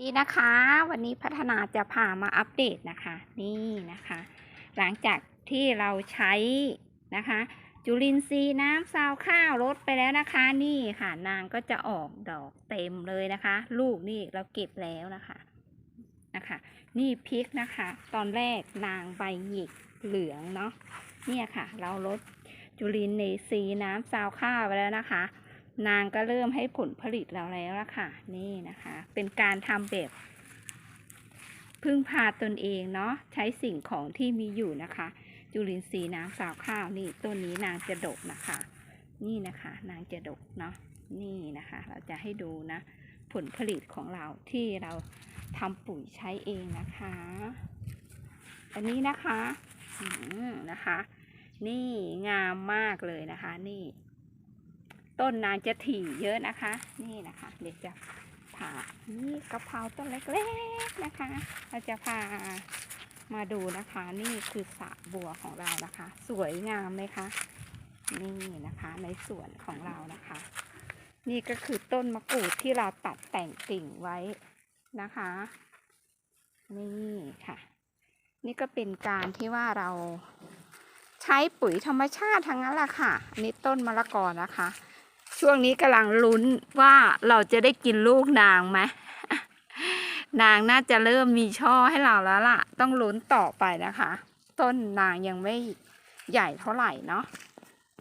ดีนะคะ วันนี้พัฒนาจะพามาอัปเดตนะคะ นี่นะคะ หลังจากที่เราใช้นะคะ จุลินทรีย์น้ำซาวข้าวลดไปแล้วนะคะ นี่ค่ะนางก็จะออกดอกเต็มเลยนะคะ ลูกนี่เราเก็บแล้วนะคะนะคะ นี่พริกนะคะ ตอนแรกนางใบหยิกเหลืองเนาะเนี่ยค่ะ เราลดจุลินทรีย์น้ำซาวข้าวไปแล้วนะคะ นางก็เริ่มให้ผลผลิตเราแล้วละค่ะ นี่นะคะ เป็นการทำแบบพึ่งพาตนเองเนาะใช้สิ่งของที่มีอยู่นะคะ จุลินทรีย์น้ำสาวข้าวนี่ต้นนี้นางจะดกนะคะ นี่นะคะ นางจะดกเนาะนี่นะคะ เราจะให้ดูนะ ผลผลิตของเราที่เราทำปุ๋ยใช้เองนะคะ อันนี้นะคะอืมนะคะ นี่งามมากเลยนะคะ นี่ ต้นนางจะถี่เยอะนะคะ นี่นะคะ เดี๋ยวจะผ่านี่กะเพราต้นเล็กๆนะคะ เราจะพามาดูนะคะ นี่คือสระบัวของเรานะคะ สวยงามไหมคะนี่นะคะในสวนของเรานะคะ นี่ก็คือต้นมะกรูดที่เราตัดแต่งกิ่งไว้นะคะ นี่ค่ะ นี่ก็เป็นการที่ว่าเราใช้ปุ๋ยธรรมชาติทั้งนั้นแหละค่ะอันนี่ต้นมะละกอนะคะ ช่วงนี้กำลังลุ้นว่าเราจะได้กินลูกนางไหมนางน่าจะเริ่มมีช่อให้เราแล้วล่ะ ต้องลุ้นต่อไปนะคะ ต้นนางยังไม่ใหญ่เท่าไหร่เนาะ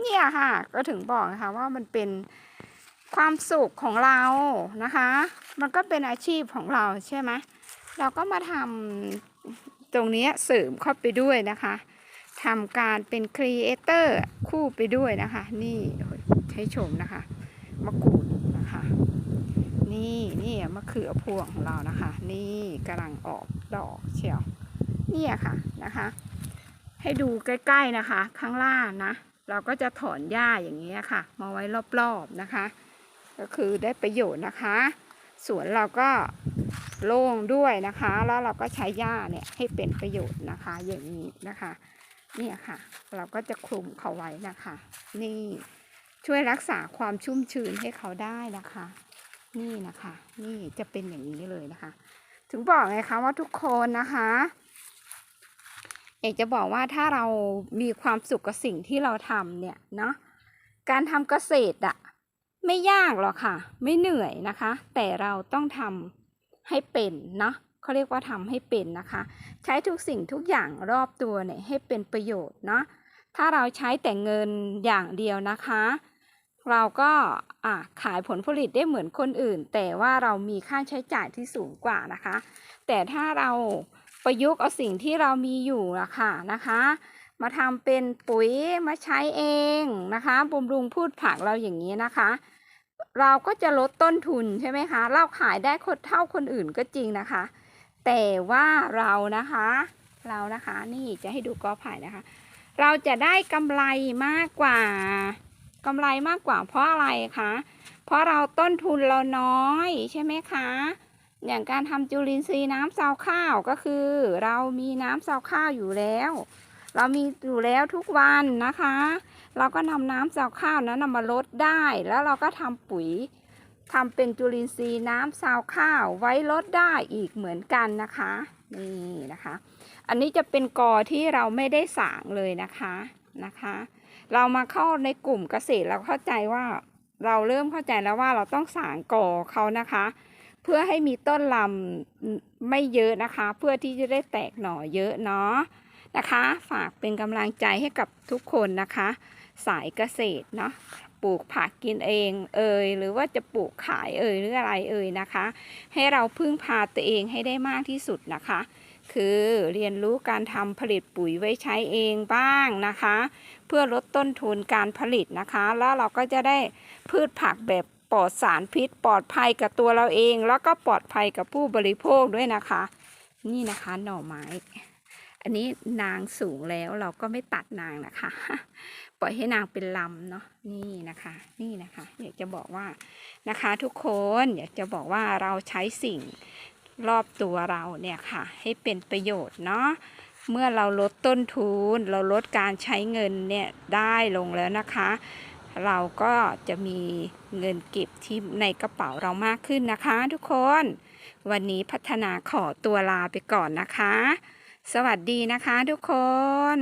เนี่ยค่ะ ก็ถึงบอกนะคะว่ามันเป็นความสุขของเรานะคะ มันก็เป็นอาชีพของเราใช่ไหมเราก็มาทำตรงนี้เสริมเข้าไปด้วยนะคะทำการเป็นครีเอเตอร์คู่ไปด้วยนะคะ นี่ ให้ชมนะคะ มะกรูดนะคะ นี่นี่มะเขือพวงของเรานะคะ นี่กำลังออกดอกเชียวเนี่ยค่ะนะคะ ให้ดูใกล้ๆนะคะ ข้างล่างนะ เราก็จะถอนหญ้าอย่างนี้ค่ะ มาไว้รอบๆนะคะ ก็คือได้ประโยชน์นะคะสวนเราก็โล่งด้วยนะคะ แล้วเราก็ใช้หญ้าเนี่ยให้เป็นประโยชน์นะคะ อย่างนี้นะคะ เนี่ยค่ะ เราก็จะคลุมเขาไว้นะคะ นี่ ช่วยรักษาความชุ่มชื้นให้เขาได้นะคะ นี่นะคะ นี่จะเป็นอย่างนี้เลยนะคะ ถึงบอกไงคะว่าทุกคนนะคะเอกจะบอกว่าถ้าเรามีความสุขกับสิ่งที่เราทำเนี่ยเนาะการทำเกษตรอะไม่ยากหรอกค่ะ ไม่เหนื่อยนะคะ แต่เราต้องทำให้เป็นเนาะเขาเรียกว่าทำให้เป็นนะคะ ใช้ทุกสิ่งทุกอย่างรอบตัวเนี่ยให้เป็นประโยชน์เนาะถ้าเราใช้แต่เงินอย่างเดียวนะคะ เราก็ขายผลผลิตได้เหมือนคนอื่น แต่ว่าเรามีค่าใช้จ่ายที่สูงกว่านะคะ แต่ถ้าเราประยุกต์เอาสิ่งที่เรามีอยู่อะค่ะนะคะ มาทำเป็นปุ๋ยมาใช้เองนะคะบำรุงพืชผักเราอย่างนี้นะคะ เราก็จะลดต้นทุนใช่ไหมคะเราขายได้คนเท่าคนอื่นก็จริงนะคะ แต่ว่าเรานะคะเรานะคะนี่จะให้ดูกอไผ่นะคะ เราจะได้กำไรมากกว่า กำไรมากกว่าเพราะอะไรคะ เพราะเราต้นทุนเราน้อยใช่ไหมคะ อย่างการทำจุลินทรีย์น้ำซาวข้าวก็คือ เรามีน้ำซาวข้าวอยู่แล้ว เรามีอยู่แล้วทุกวันนะคะ เราก็นำน้ำซาวข้าวนั้นนะมาลดได้ แล้วเราก็ทำปุ๋ยทำเป็นจุลินทรีย์น้ำซาวข้าวไว้ลดได้อีกเหมือนกันนะคะนี่นะคะ อันนี้จะเป็นกอที่เราไม่ได้สางเลยนะคะนะคะ เรามาเข้าในกลุ่มเกษตรเราเข้าใจว่า เราเริ่มเข้าใจแล้วว่าเราต้องสางกอเขานะคะ เพื่อให้มีต้นลำไม่เยอะนะคะ เพื่อที่จะได้แตกหน่อเยอะเนาะนะคะ ฝากเป็นกำลังใจให้กับทุกคนนะคะ สายเกษตรเนาะปลูกผักกินเองเอ่ยหรือว่าจะปลูกขายเอ่ยหรืออะไรเอ่ยนะคะ ให้เราพึ่งพาตัวเองให้ได้มากที่สุดนะคะ คือเรียนรู้การทำผลิตปุ๋ยไว้ใช้เองบ้างนะคะ เพื่อลดต้นทุนการผลิตนะคะ แล้วเราก็จะได้พืชผักแบบปลอดสารพิษ ปลอดภัยกับตัวเราเอง แล้วก็ปลอดภัยกับผู้บริโภคด้วยนะคะ นี่นะคะหน่อไม้อันนี้นางสูงแล้วเราก็ไม่ตัดนางนะคะ ปล่อยให้นางเป็นลำเนาะนี่นะคะ นี่นะคะ อยากจะบอกว่านะคะ ทุกคนอยากจะบอกว่าเราใช้สิ่ง รอบตัวเราเนี่ยค่ะ ให้เป็นประโยชน์เนาะเมื่อเราลดต้นทุน เราลดการใช้เงินเนี่ยได้ลงแล้วนะคะ เราก็จะมีเงินเก็บที่ในกระเป๋าเรามากขึ้นนะคะ ทุกคน วันนี้พัฒนาขอตัวลาไปก่อนนะคะ สวัสดีนะคะทุกคน